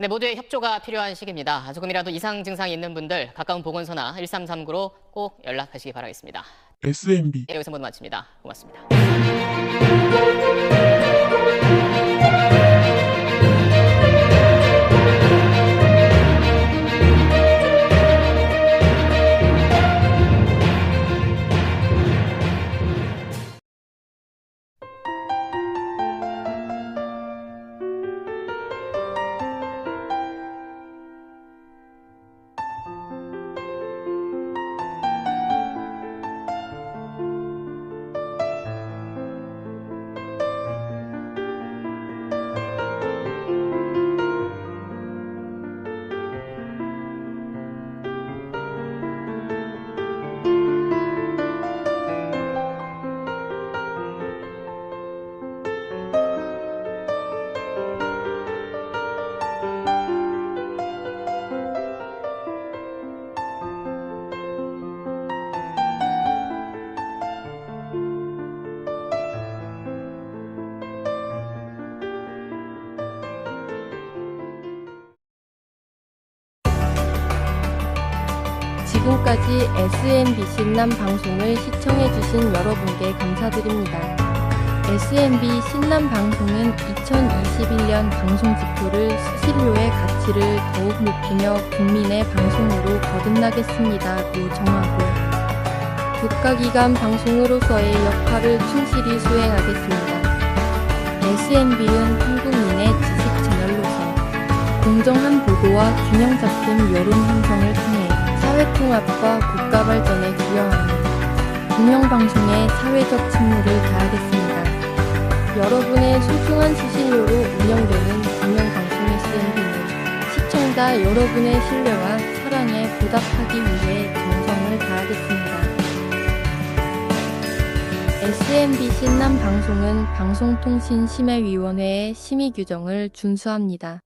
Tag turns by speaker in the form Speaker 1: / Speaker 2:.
Speaker 1: 네, 모두의 협조가 필요한 시기입니다. 조금이라도 이상 증상이 있는 분들 가까운 보건소나 1339로 꼭 연락하시기 바라겠습니다.
Speaker 2: SMB
Speaker 1: 네, 여기서 모두 마칩니다. 고맙습니다.
Speaker 3: 지금까지 SMBC 남 방송을 시청해주신 여러분께 감사드립니다. SMB 신남 방송은 2021년 방송 지표를 수신료의 가치를 더욱 높이며 국민의 방송으로 거듭나겠습니다로 정하고 국가기관 방송으로서의 역할을 충실히 수행하겠습니다. SMB는 한국민의 지식 채널로서 공정한 보도와 균형 잡힌 여론 형성을 통해 사회통합과 국가 발전에 기여하는 공영방송의 사회적 직무를 다하겠습니다. 여러분의 소중한 수신료로 운영되는 공영방송 SMB는 시청자 여러분의 신뢰와 사랑에 보답하기 위해 정성을 다하겠습니다. SMB 신남 방송은 방송통신심의위원회의 심의 규정을 준수합니다.